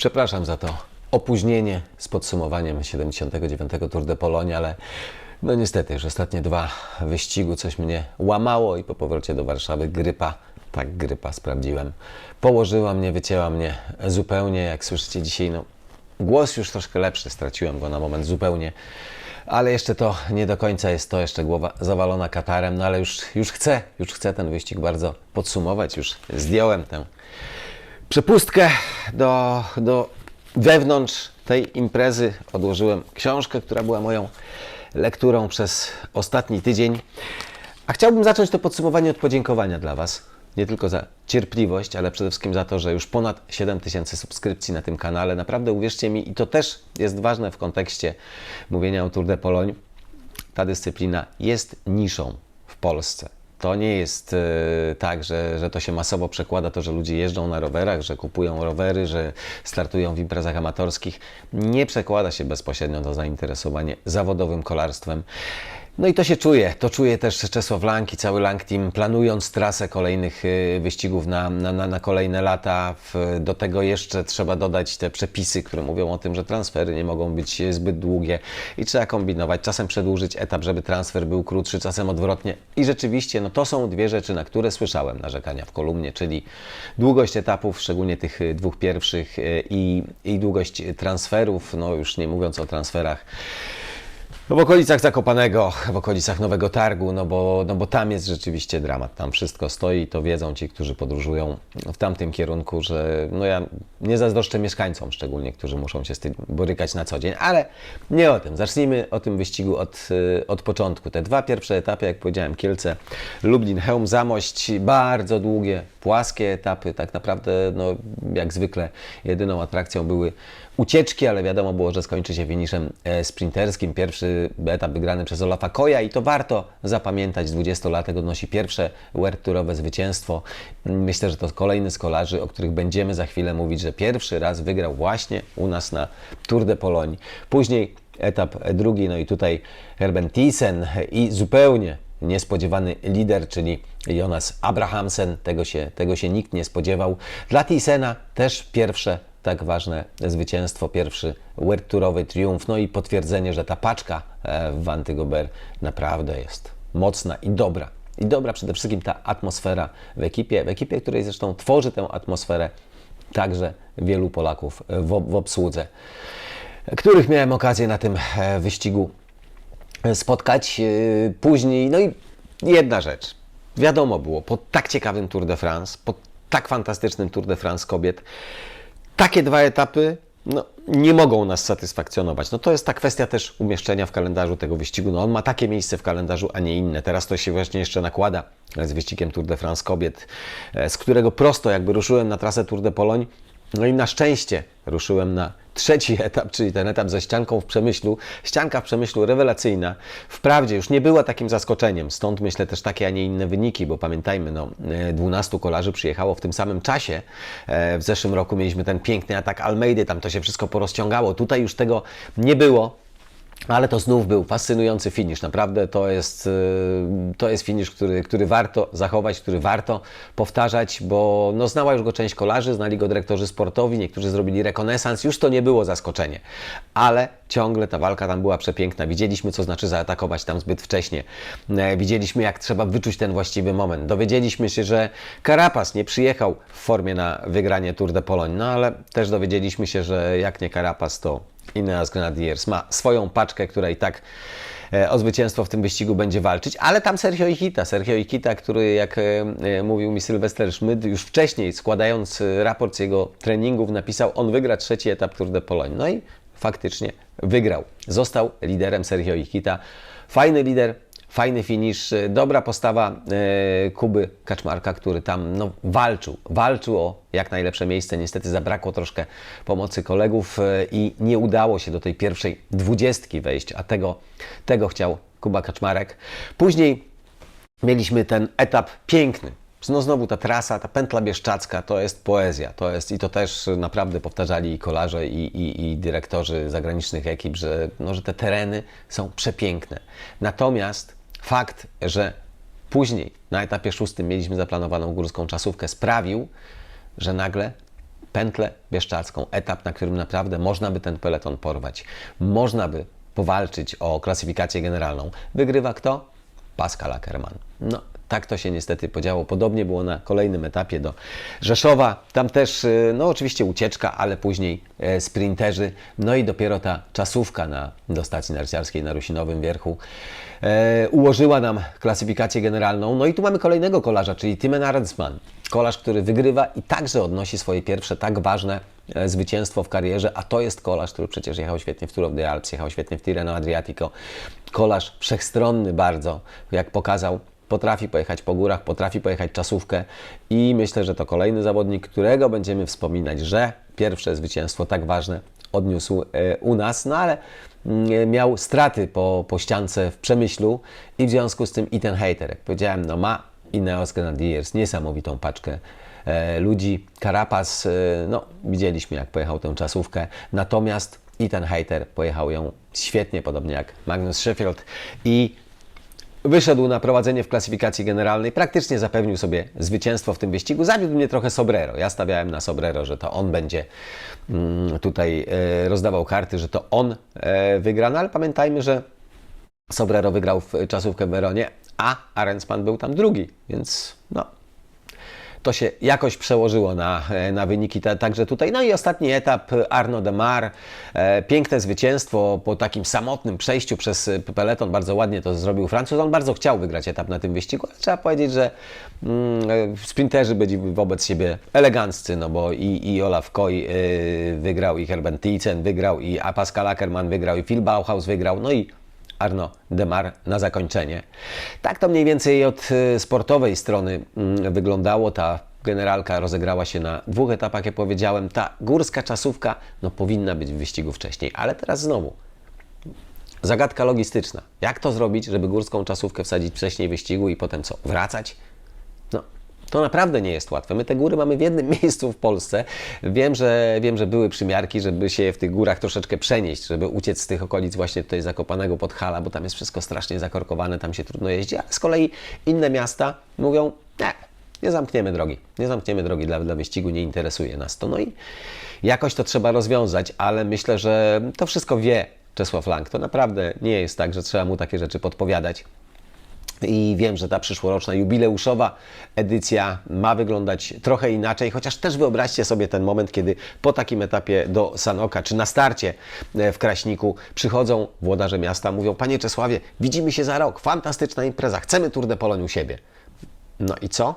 Przepraszam za to opóźnienie z podsumowaniem 79. Tour de Pologne, ale no niestety już ostatnie dwa wyścigu coś mnie łamało i po powrocie do Warszawy grypa, tak grypa sprawdziłem, położyła mnie, wycięła mnie zupełnie, jak słyszycie dzisiaj, no głos już troszkę lepszy, straciłem go na moment zupełnie, ale jeszcze to nie do końca jest to, jeszcze głowa zawalona katarem, no ale już, już chcę, już chcę ten wyścig bardzo podsumować, już zdjąłem tę przepustkę do, do wewnątrz tej imprezy. Odłożyłem książkę, która była moją lekturą przez ostatni tydzień. A chciałbym zacząć to podsumowanie od podziękowania dla Was. Nie tylko za cierpliwość, ale przede wszystkim za to, że już ponad 7 tysięcy subskrypcji na tym kanale. Naprawdę uwierzcie mi, i to też jest ważne w kontekście mówienia o Tour de Pologne. Ta dyscyplina jest niszą w Polsce. To nie jest e, tak, że, że to się masowo przekłada, to, że ludzie jeżdżą na rowerach, że kupują rowery, że startują w imprezach amatorskich. Nie przekłada się bezpośrednio to zainteresowanie zawodowym kolarstwem. No i to się czuje. To czuje też Czesław Lank i cały Lank Team, planując trasę kolejnych y, wyścigów na, na, na, kolejne lata. Do tego jeszcze trzeba dodać te przepisy, które mówią o tym, że transfery nie mogą być zbyt długie i trzeba kombinować. Czasem przedłużyć etap, żeby transfer był krótszy, czasem odwrotnie. I rzeczywiście, no to są dwie rzeczy, na które słyszałem narzekania w kolumnie, czyli długość etapów, szczególnie tych y, dwóch pierwszych y, i, i długość transferów, no już nie mówiąc o transferach no w okolicach Zakopanego, w okolicach Nowego Targu, no bo, no bo tam jest rzeczywiście dramat. Tam wszystko stoi to wiedzą ci, którzy podróżują w tamtym kierunku, że no ja nie zazdroszczę mieszkańcom szczególnie, którzy muszą się z tym borykać na co dzień, ale nie o tym. Zacznijmy o tym wyścigu od, y, od początku. Te dwa pierwsze etapy, jak powiedziałem, Kielce, Lublin, Hełm, Zamość, bardzo długie, płaskie etapy. Tak naprawdę, no jak zwykle, jedyną atrakcją były ucieczki, ale wiadomo było, że skończy się finiszem e, sprinterskim. Pierwszy etap wygrany przez Olafa Koja i to warto zapamiętać. 20-latek odnosi pierwsze World Tourowe zwycięstwo. Myślę, że to kolejny z kolarzy, o których będziemy za chwilę mówić, że pierwszy raz wygrał właśnie u nas na Tour de Pologne. Później etap drugi, no i tutaj Herben Thyssen i zupełnie niespodziewany lider, czyli Jonas Abrahamsen. Tego się, tego się nikt nie spodziewał. Dla Thysena też pierwsze tak ważne zwycięstwo, pierwszy World Tourowy triumf, no i potwierdzenie, że ta paczka e, w Vanty Gobert naprawdę jest mocna i dobra. I dobra przede wszystkim ta atmosfera w ekipie, w ekipie, której zresztą tworzy tę atmosferę także wielu Polaków w, w obsłudze, których miałem okazję na tym e, wyścigu spotkać e, później. No i jedna rzecz. Wiadomo było, po tak ciekawym Tour de France, po tak fantastycznym Tour de France kobiet, takie dwa etapy no, nie mogą nas satysfakcjonować. No to jest ta kwestia też umieszczenia w kalendarzu tego wyścigu. No on ma takie miejsce w kalendarzu, a nie inne. Teraz to się właśnie jeszcze nakłada z wyścigiem Tour de France kobiet, e, z którego prosto jakby ruszyłem na trasę Tour de Pologne. No i na szczęście ruszyłem na trzeci etap, czyli ten etap ze ścianką w Przemyślu. Ścianka w Przemyślu rewelacyjna. Wprawdzie już nie była takim zaskoczeniem, stąd myślę też takie, a nie inne wyniki, bo pamiętajmy, no, 12 kolarzy przyjechało w tym samym czasie. E, W zeszłym roku mieliśmy ten piękny atak Almeidy, tam to się wszystko porozciągało. Tutaj już tego nie było. Ale to znów był fascynujący finisz. Naprawdę to jest, y, to jest finisz, który, który warto zachować, który warto powtarzać, bo no, znała już go część kolarzy, znali go dyrektorzy sportowi, niektórzy zrobili rekonesans, już to nie było zaskoczenie. Ale ciągle ta walka tam była przepiękna. Widzieliśmy, co znaczy zaatakować tam zbyt wcześnie. E, Widzieliśmy, jak trzeba wyczuć ten właściwy moment. Dowiedzieliśmy się, że Carapaz nie przyjechał w formie na wygranie Tour de Pologne, no ale też dowiedzieliśmy się, że jak nie Carapaz, to Ineos Grenadiers ma swoją paczkę, która i tak e, o zwycięstwo w tym wyścigu będzie walczyć, ale tam Sergio Ikita, Sergio Ikita, który jak e, e, mówił mi Sylwester Schmidt już wcześniej składając raport z jego treningów napisał, on wygra trzeci etap Tour de Pologne. No i faktycznie wygrał. Został liderem Sergio Ikita. Fajny lider, fajny finisz, e, dobra postawa e, Kuby Kaczmarka, który tam no, walczył, walczył o jak najlepsze miejsce. Niestety zabrakło troszkę pomocy kolegów e, i nie udało się do tej pierwszej dwudziestki wejść, a tego, tego chciał Kuba Kaczmarek. Później mieliśmy ten etap piękny. No znowu ta trasa, ta pętla bieszczacka to jest poezja. To jest, I to też naprawdę powtarzali i kolarze, i, i, i dyrektorzy zagranicznych ekip, że, no, że te tereny są przepiękne. Natomiast fakt, że później na etapie szóstym mieliśmy zaplanowaną górską czasówkę, sprawił, że nagle pętlę bieszczacką, etap, na którym naprawdę można by ten peleton porwać. Można by powalczyć o klasyfikację generalną. Wygrywa kto? Pascal Ackermann. No, tak to się niestety podziało. Podobnie było na kolejnym etapie do Rzeszowa. Tam też, y, no oczywiście ucieczka, ale później e, sprinterzy. No i dopiero ta czasówka na, do stacji narciarskiej na Rusinowym Wierchu e, ułożyła nam klasyfikację generalną. No i tu mamy kolejnego kolarza, czyli Timen Arensman. Kolarz, który wygrywa i także odnosi swoje pierwsze tak ważne e, zwycięstwo w karierze, a to jest kolarz, który przecież jechał świetnie w Tour of the Alps, jechał świetnie w Tirreno Adriatico. Kolarz wszechstronny bardzo, jak pokazał, potrafi pojechać po górach, potrafi pojechać czasówkę i myślę, że to kolejny zawodnik, którego będziemy wspominać, że pierwsze zwycięstwo tak ważne odniósł e, u nas, no ale mm, miał straty po, po ściance w Przemyślu i w związku z tym i ten hater, jak powiedziałem, no ma Ineos Grenadiers niesamowitą paczkę e, ludzi. Carapaz, e, no widzieliśmy jak pojechał tę czasówkę, natomiast i ten hater pojechał ją świetnie, podobnie jak Magnus Sheffield i wyszedł na prowadzenie w klasyfikacji generalnej, praktycznie zapewnił sobie zwycięstwo w tym wyścigu. Zawiódł mnie trochę Sobrero. Ja stawiałem na Sobrero, że to on będzie mm, tutaj e, rozdawał karty, że to on e, wygra, no ale pamiętajmy, że Sobrero wygrał w czasówkę w Weronie, a Arensman był tam drugi, więc no, to się jakoś przełożyło na, na wyniki ta, także tutaj. No i ostatni etap Arno Demar. E, piękne zwycięstwo po takim samotnym przejściu przez peleton. Bardzo ładnie to zrobił Francuz. On bardzo chciał wygrać etap na tym wyścigu, trzeba powiedzieć, że mm, e, sprinterzy byli wobec siebie eleganccy, no bo i, i Olaf Koy y, wygrał, i Herben Thyssen wygrał, i Pascal Ackermann wygrał, i Phil Bauhaus wygrał, no i Arno Demar na zakończenie. Tak to mniej więcej od y, sportowej strony mm, wyglądało. Ta generalka rozegrała się na dwóch etapach, jak powiedziałem. Ta górska czasówka no, powinna być w wyścigu wcześniej, ale teraz znowu. Zagadka logistyczna. Jak to zrobić, żeby górską czasówkę wsadzić wcześniej wyścigu i potem co? Wracać? To naprawdę nie jest łatwe. My te góry mamy w jednym miejscu w Polsce. Wiem, że, wiem, że były przymiarki, żeby się w tych górach troszeczkę przenieść, żeby uciec z tych okolic właśnie tutaj Zakopanego Podhala, bo tam jest wszystko strasznie zakorkowane, tam się trudno jeździć, ale z kolei inne miasta mówią, nie, nie zamkniemy drogi, nie zamkniemy drogi dla, dla wyścigu, nie interesuje nas to. No i jakoś to trzeba rozwiązać, ale myślę, że to wszystko wie Czesław Lang. To naprawdę nie jest tak, że trzeba mu takie rzeczy podpowiadać. I wiem, że ta przyszłoroczna jubileuszowa edycja ma wyglądać trochę inaczej, chociaż też wyobraźcie sobie ten moment, kiedy po takim etapie do Sanoka, czy na starcie e, w Kraśniku przychodzą włodarze miasta, mówią, Panie Czesławie, widzimy się za rok, fantastyczna impreza, chcemy Tour de Pologne u siebie. No i co?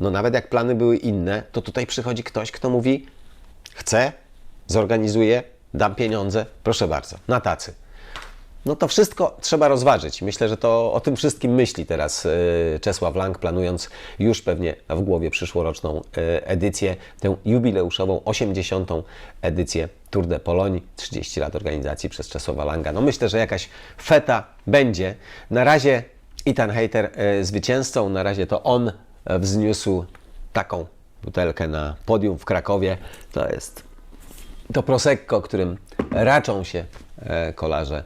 No nawet jak plany były inne, to tutaj przychodzi ktoś, kto mówi, chcę, zorganizuję, dam pieniądze, proszę bardzo, na tacy. No to wszystko trzeba rozważyć. Myślę, że to o tym wszystkim myśli teraz y, Czesław Lang, planując już pewnie w głowie przyszłoroczną y, edycję, tę jubileuszową 80. edycję Tour de Pologne, 30 lat organizacji przez Czesława Langa. No myślę, że jakaś feta będzie. Na razie Ethan Hater y, zwycięzcą, na razie to on wzniósł taką butelkę na podium w Krakowie. To jest to Prosecco, którym raczą się e, kolarze.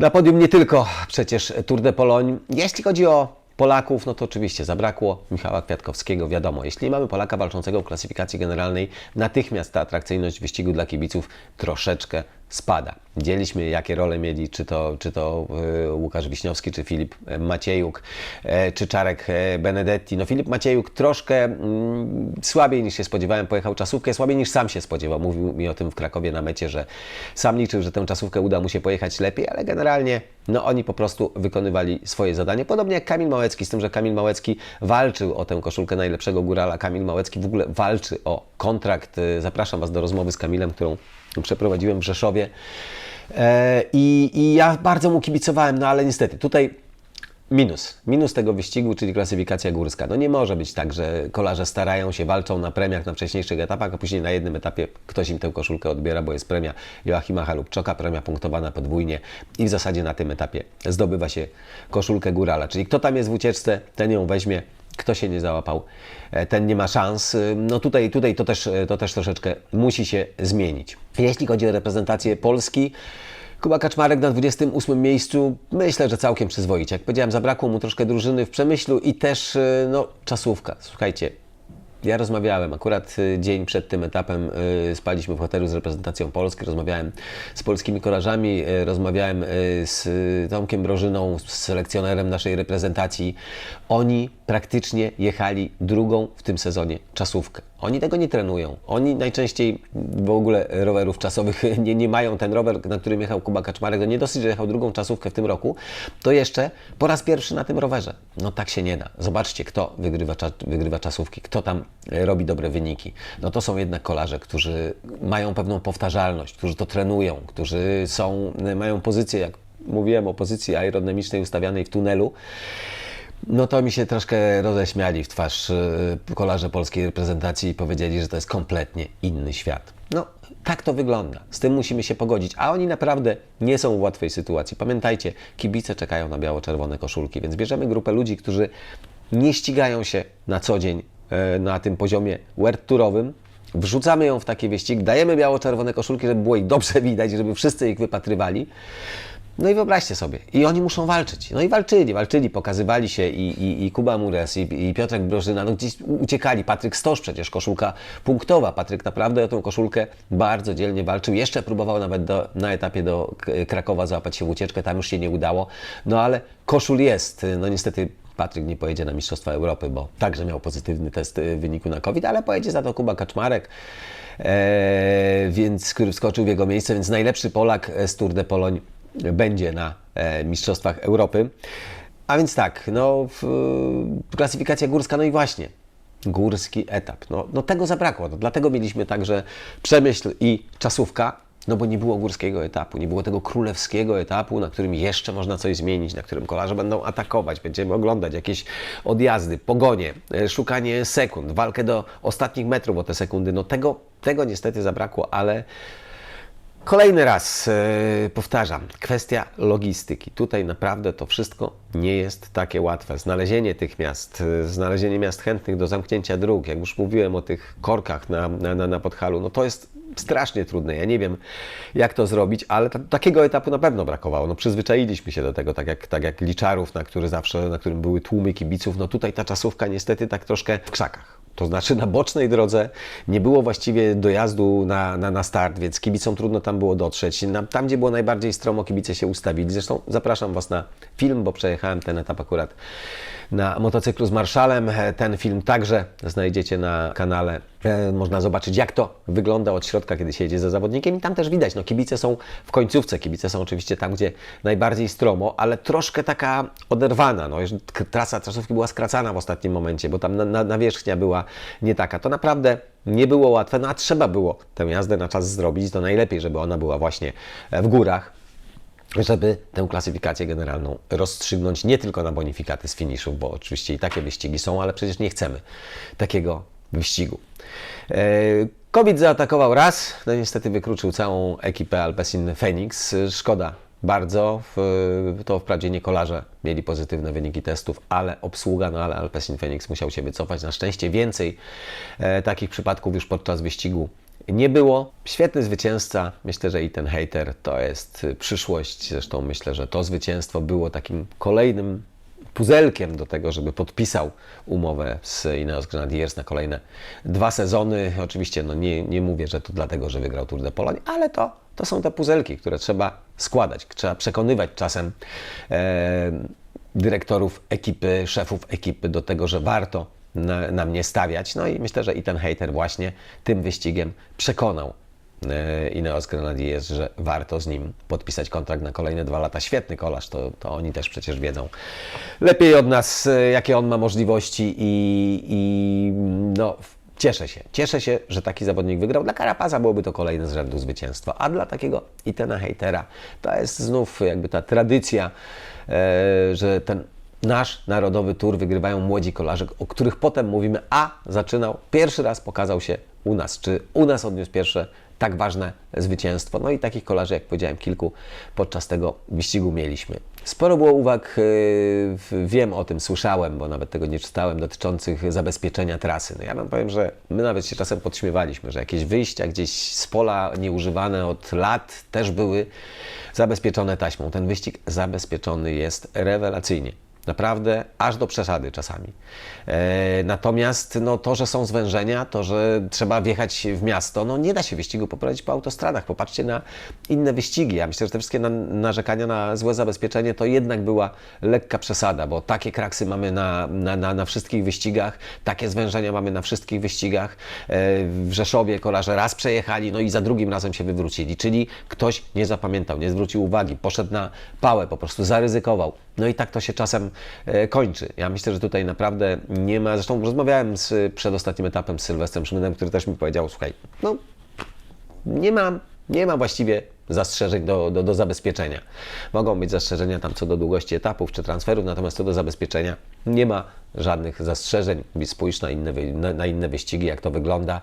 Na podium nie tylko przecież Tour de Pologne. Jeśli chodzi o Polaków, no to oczywiście zabrakło Michała Kwiatkowskiego. Wiadomo, jeśli mamy Polaka walczącego w klasyfikacji generalnej, natychmiast ta atrakcyjność wyścigu dla kibiców troszeczkę spada. Widzieliśmy, jakie role mieli, czy to, czy to y, Łukasz Wiśniowski, czy Filip Maciejuk, e, czy Czarek e, Benedetti. No Filip Maciejuk troszkę mm, słabiej niż się spodziewałem pojechał czasówkę, słabiej niż sam się spodziewał. Mówił mi o tym w Krakowie na mecie, że sam liczył, że tę czasówkę uda mu się pojechać lepiej, ale generalnie no oni po prostu wykonywali swoje zadanie. Podobnie jak Kamil Małecki, z tym, że Kamil Małecki walczył o tę koszulkę najlepszego górala. Kamil Małecki w ogóle walczy o kontrakt. Zapraszam Was do rozmowy z Kamilem, którą przeprowadziłem w Rzeszowie. E, I, I ja bardzo mu kibicowałem, no ale niestety tutaj minus. Minus tego wyścigu, czyli klasyfikacja górska. No nie może być tak, że kolarze starają się, walczą na premiach na wcześniejszych etapach, a później na jednym etapie ktoś im tę koszulkę odbiera, bo jest premia Joachima Halubczoka, premia punktowana podwójnie i w zasadzie na tym etapie zdobywa się koszulkę górala. Czyli kto tam jest w ucieczce, ten ją weźmie, kto się nie załapał, e, ten nie ma szans. No tutaj, tutaj to, też, to też troszeczkę musi się zmienić. Jeśli chodzi o reprezentację Polski, Kuba Kaczmarek na 28 miejscu, myślę, że całkiem przyzwoicie. Jak powiedziałem, zabrakło mu troszkę drużyny w Przemyślu i też no, czasówka. Słuchajcie, ja rozmawiałem, akurat dzień przed tym etapem spaliśmy w hotelu z reprezentacją Polski, rozmawiałem z polskimi kolarzami, y, rozmawiałem z Tomkiem Brożyną, z selekcjonerem naszej reprezentacji. Oni praktycznie jechali drugą w tym sezonie czasówkę. Oni tego nie trenują. Oni najczęściej w ogóle rowerów czasowych nie, nie mają. Ten rower, na którym jechał Kuba Kaczmarek, to nie dosyć, że jechał drugą czasówkę w tym roku, to jeszcze po raz pierwszy na tym rowerze. No tak się nie da. Zobaczcie, kto wygrywa, wygrywa czasówki, kto tam e, robi dobre wyniki. No to są jednak kolarze, którzy mają pewną powtarzalność, którzy to trenują, którzy są, mają pozycję, jak mówiłem o pozycji aerodynamicznej ustawianej w tunelu, no to mi się troszkę roześmiali w twarz y, kolarze polskiej reprezentacji i powiedzieli, że to jest kompletnie inny świat. No, tak to wygląda. Z tym musimy się pogodzić, a oni naprawdę nie są w łatwej sytuacji. Pamiętajcie, kibice czekają na biało-czerwone koszulki, więc bierzemy grupę ludzi, którzy nie ścigają się na co dzień e, na tym poziomie world tourowym, wrzucamy ją w taki wyścig, dajemy biało-czerwone koszulki, żeby było ich dobrze widać, żeby wszyscy ich wypatrywali. No i wyobraźcie sobie, i oni muszą walczyć. No i walczyli, walczyli, pokazywali się i, i, i Kuba Mures, i, i Piotrek Brożyna, no gdzieś uciekali. Patryk Stosz przecież, koszulka punktowa. Patryk naprawdę o tą koszulkę bardzo dzielnie walczył. Jeszcze próbował nawet do, na etapie do Krakowa załapać się w ucieczkę, tam już się nie udało. No ale koszul jest. No niestety Patryk nie pojedzie na Mistrzostwa Europy, bo także miał pozytywny test y, w wyniku na COVID, ale pojedzie za to Kuba Kaczmarek, e, więc, który wskoczył w jego miejsce, więc najlepszy Polak z Tour de Poloń będzie na e, Mistrzostwach Europy. A więc tak, no w, klasyfikacja górska, no i właśnie, górski etap. No, no tego zabrakło, no, dlatego mieliśmy także Przemyśl i czasówka, no bo nie było górskiego etapu, nie było tego królewskiego etapu, na którym jeszcze można coś zmienić, na którym kolarze będą atakować, będziemy oglądać jakieś odjazdy, pogonie, e, szukanie sekund, walkę do ostatnich metrów o te sekundy. No tego, tego niestety zabrakło, ale Kolejny raz e, powtarzam, kwestia logistyki. Tutaj naprawdę to wszystko nie jest takie łatwe. Znalezienie tych miast, e, znalezienie miast chętnych do zamknięcia dróg, jak już mówiłem o tych korkach na, na, na, Podhalu, no to jest strasznie trudne. Ja nie wiem, jak to zrobić, ale ta, takiego etapu na pewno brakowało. No przyzwyczailiśmy się do tego, tak jak, tak jak liczarów, na, który zawsze, na którym były tłumy kibiców. No tutaj ta czasówka niestety tak troszkę w krzakach. To znaczy na bocznej drodze nie było właściwie dojazdu na, na, na start, więc kibicom trudno tam było dotrzeć. Tam, gdzie było najbardziej stromo, kibice się ustawili. Zresztą zapraszam Was na film, bo przejechałem ten etap akurat na motocyklu z Marszalem. E, Ten film także znajdziecie na kanale. E, Można zobaczyć, jak to wygląda od środka, kiedy się jedzie za zawodnikiem. I tam też widać, no kibice są w końcówce. Kibice są oczywiście tam, gdzie najbardziej stromo, ale troszkę taka oderwana. No, trasa trasówki była skracana w ostatnim momencie, bo tam na, na, była nie taka. To naprawdę nie było łatwe, no a trzeba było tę jazdę na czas zrobić. To najlepiej, żeby ona była właśnie w górach żeby tę klasyfikację generalną rozstrzygnąć nie tylko na bonifikaty z finiszu, bo oczywiście i takie wyścigi są, ale przecież nie chcemy takiego wyścigu. E, COVID zaatakował raz, no niestety wykluczył całą ekipę Alpecin Phoenix. Szkoda bardzo, to wprawdzie nie kolarze mieli pozytywne wyniki testów, ale obsługa, no ale Alpecin Phoenix musiał się wycofać. Na szczęście więcej e, takich przypadków już podczas wyścigu nie było. Świetny zwycięzca. Myślę, że i ten hater to jest y, przyszłość. Zresztą myślę, że to zwycięstwo było takim kolejnym puzelkiem do tego, żeby podpisał umowę z Ineos Grenadiers na kolejne dwa sezony. Oczywiście no nie, nie mówię, że to dlatego, że wygrał Tour de Pologne, ale to, to są te puzelki, które trzeba składać. Trzeba przekonywać czasem e, dyrektorów ekipy, szefów ekipy do tego, że warto na, na mnie stawiać. No i myślę, że i ten hater właśnie tym wyścigiem przekonał e, Ineos Grenadiers, że warto z nim podpisać kontrakt na kolejne dwa lata. Świetny kolarz, to, to oni też przecież wiedzą lepiej od nas, e, jakie on ma możliwości i, i no, cieszę się. Cieszę się, że taki zawodnik wygrał. Dla Karapaza byłoby to kolejne z rzędu zwycięstwo, a dla takiego Itena Hatera to jest znów jakby ta tradycja, e, że ten nasz narodowy tour wygrywają młodzi kolarze, o których potem mówimy, a zaczynał, pierwszy raz pokazał się u nas, czy u nas odniósł pierwsze tak ważne zwycięstwo. No i takich kolarzy, jak powiedziałem, kilku podczas tego wyścigu mieliśmy. Sporo było uwag, yy, wiem o tym, słyszałem, bo nawet tego nie czytałem, dotyczących zabezpieczenia trasy. No ja Wam powiem, że my nawet się czasem podśmiewaliśmy, że jakieś wyjścia gdzieś z pola nieużywane od lat też były zabezpieczone taśmą. Ten wyścig zabezpieczony jest rewelacyjnie. Naprawdę, aż do przesady czasami. E, natomiast no, to, że są zwężenia, to, że trzeba wjechać w miasto, no nie da się wyścigu poprowadzić po autostradach. Popatrzcie na inne wyścigi. Ja myślę, że te wszystkie na, narzekania na złe zabezpieczenie to jednak była lekka przesada, bo takie kraksy mamy na, na, na, na wszystkich wyścigach, takie zwężenia mamy na wszystkich wyścigach. E, w Rzeszowie kolarze raz przejechali, no i za drugim razem się wywrócili, czyli ktoś nie zapamiętał, nie zwrócił uwagi, poszedł na pałę, po prostu zaryzykował. No i tak to się czasem e, kończy. Ja myślę, że tutaj naprawdę nie ma. Zresztą rozmawiałem z przedostatnim etapem z Sylwestrem Szmynem, który też mi powiedział: Słuchaj, no nie ma, nie ma właściwie zastrzeżeń do, do, do zabezpieczenia. Mogą być zastrzeżenia tam co do długości etapów czy transferów, natomiast co do zabezpieczenia nie ma żadnych zastrzeżeń. Spójrz na inne, na, na inne wyścigi, jak to wygląda.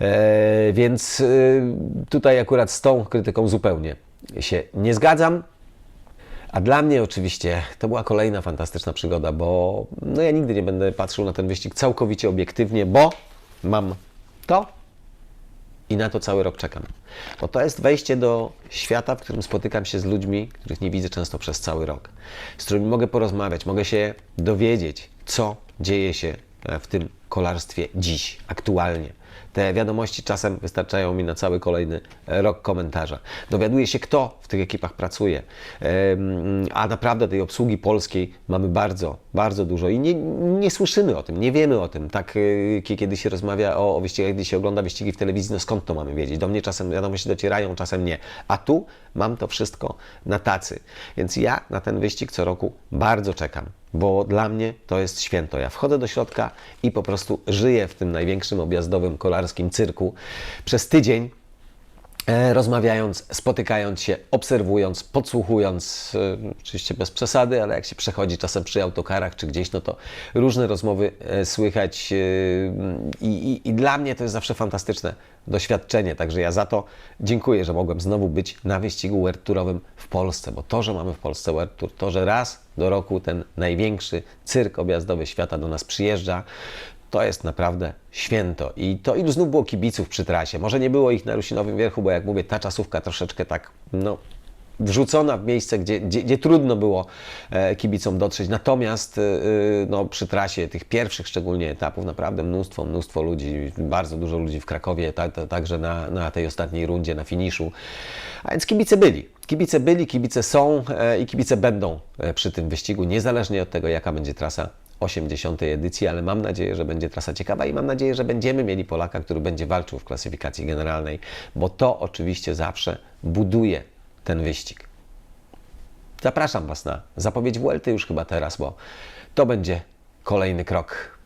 E, więc e, tutaj akurat z tą krytyką zupełnie się nie zgadzam. A dla mnie oczywiście to była kolejna fantastyczna przygoda, bo no ja nigdy nie będę patrzył na ten wyścig całkowicie obiektywnie, bo mam to i na to cały rok czekam. Bo to jest wejście do świata, w którym spotykam się z ludźmi, których nie widzę często przez cały rok, z którymi mogę porozmawiać, mogę się dowiedzieć, co dzieje się e, w tym kolarstwie dziś, aktualnie. Te wiadomości czasem wystarczają mi na cały kolejny rok komentarza. Dowiaduję się, kto w tych ekipach pracuje, a naprawdę tej obsługi polskiej mamy bardzo, bardzo dużo i nie, nie słyszymy o tym, nie wiemy o tym. Tak, y, kie- kiedy się rozmawia o, o wyścigach, kiedy się ogląda wyścigi w telewizji, no skąd to mamy wiedzieć? Do mnie czasem wiadomości docierają, czasem nie. A tu mam to wszystko na tacy. Więc ja na ten wyścig co roku bardzo czekam, bo dla mnie to jest święto. Ja wchodzę do środka i po prostu żyję w tym największym objazdowym kolarskim cyrku przez tydzień. E, rozmawiając, spotykając się, obserwując, podsłuchując, e, oczywiście bez przesady, ale jak się przechodzi czasem przy autokarach czy gdzieś, no to różne rozmowy e, słychać i, i, i dla mnie to jest zawsze fantastyczne doświadczenie, także ja za to dziękuję, że mogłem znowu być na wyścigu World Tourowym w Polsce, bo to, że mamy w Polsce World Tour, to, że raz do roku ten największy cyrk objazdowy świata do nas przyjeżdża, to jest naprawdę święto. I to ilu znów było kibiców przy trasie. Może nie było ich na Rusinowym Wierchu, bo jak mówię, ta czasówka troszeczkę tak, no, wrzucona w miejsce, gdzie, gdzie, gdzie trudno było e, kibicom dotrzeć. Natomiast e, no, przy trasie tych pierwszych szczególnie etapów naprawdę mnóstwo, mnóstwo ludzi, bardzo dużo ludzi w Krakowie, ta, ta, także na, na tej ostatniej rundzie, na finiszu. A więc kibice byli. Kibice byli, kibice są e, i kibice będą e, przy tym wyścigu, niezależnie od tego, jaka będzie trasa 80. edycji, ale mam nadzieję, że będzie trasa ciekawa i mam nadzieję, że będziemy mieli Polaka, który będzie walczył w klasyfikacji generalnej, bo to oczywiście zawsze buduje ten wyścig. Zapraszam Was na zapowiedź Vuelty już chyba teraz, bo to będzie kolejny krok